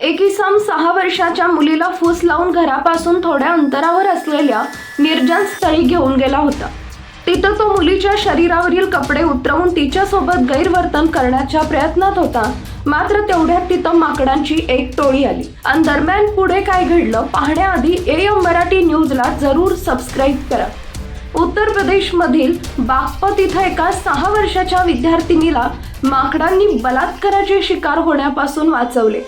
एक इसम सहा वर्षाच्या मुलीला फूस लावून घरापासून थोड्या अंतरावर असलेल्या निर्जन स्थळी घेऊन गेला होता. तिथं तो मुलीच्या शरीरावरील कपडे उतरवून तिच्यासोबत गैरवर्तन करण्याच्या प्रयत्नात होता. मात्र तेवढ्यात तिथं माकडांची एक टोळी आली. आणि दरम्यान पुढे काय घडलं पाहण्याआधी ए एम मराठी न्यूजला जरूर सबस्क्राईब करा. उत्तर प्रदेशमधील बागपत इथं एका सहा वर्षाच्या विद्यार्थिनीला माकडांनी बलात्काराचे शिकार होण्यापासून वाचवले.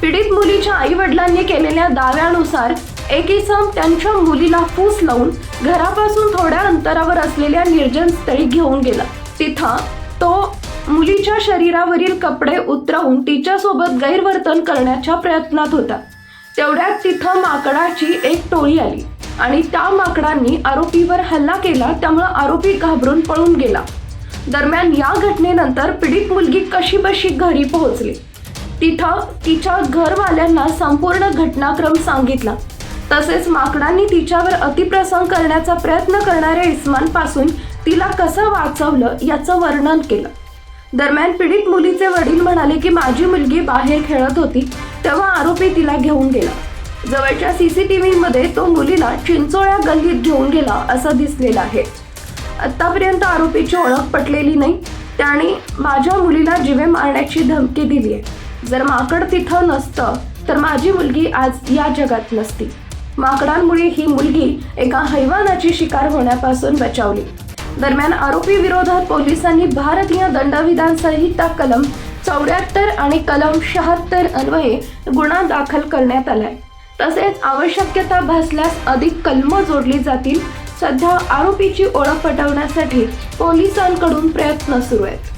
पीडित मुलीच्या आई वडिलांनी केलेल्या दाव्यानुसार एक इसम त्यांच्या मुलीला फूस लावून घरापासून थोड्या अंतरावर असलेल्या निर्जन स्थळी घेऊन गेला. तिथं तो मुलीच्या शरीरावरील कपडे उतरवून तिच्यासोबत गैरवर्तन करण्याच्या प्रयत्नात होता. तेवढ्यात तिथं माकडाची एक टोळी आली आणि त्या माकडांनी आरोपीवर हल्ला केला त्यामुळे आरोपी घाबरून पळून गेला. दरम्यान या घटनेनंतर पीडित मुलगी कशी बशी घरी पोहोचली. तिथं तिच्या घरवाल्यांना संपूर्ण घटनाक्रम सांगितला. तसेच माकडांनी तिच्यावर अतिप्रसंग करण्याचा प्रयत्न करणाऱ्या इस्मानपासून तिला कसं वाचवलं याचं वर्णन केलं. दरम्यान पीडित मुलीचे वडील म्हणाले की माझी मुलगी बाहेर खेळत होती तेव्हा आरोपी तिला घेऊन गेला. जवळच्या सीसीटीव्ही मध्ये तो मुलीला चिंचोळ्या गल्लीत घेऊन गेला असं दिसलेलं आहे. आत्तापर्यंत आरोपीची ओळख पटलेली नाही. त्याने माझ्या मुलीला जिवे मारण्याची धमकी दिली आहे. जर माकड तिथं नसतं तर माझी मुलगी आज या जगात नसती. माकडांमुळे ही मुलगी एका हैवानाची शिकार होण्यापासून बचावली. दरम्यान आरोपी विरोधात पोलिसांनी भारतीय दंडविधान संहिता कलम चौऱ्याहत्तर आणि कलम शहात्तर अन्वये गुन्हा दाखल करण्यात आलाय. तसेच आवश्यकता भासल्यास अधिक कलम जोडली जातील. सध्या आरोपीची ओळख पटवण्यासाठी पोलिसांकडून प्रयत्न सुरू आहेत.